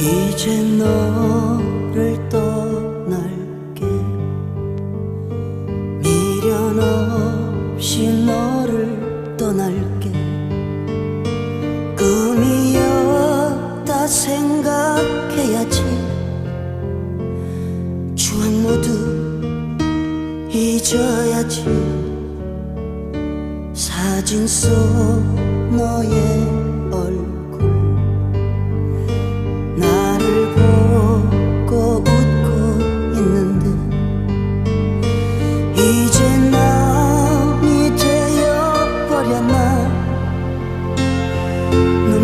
이제 너를 떠날게. 미련 없이 너를 떠날게. 꿈이었다 생각해야지. 추억 모두 잊어야지. 사진 속 너의 No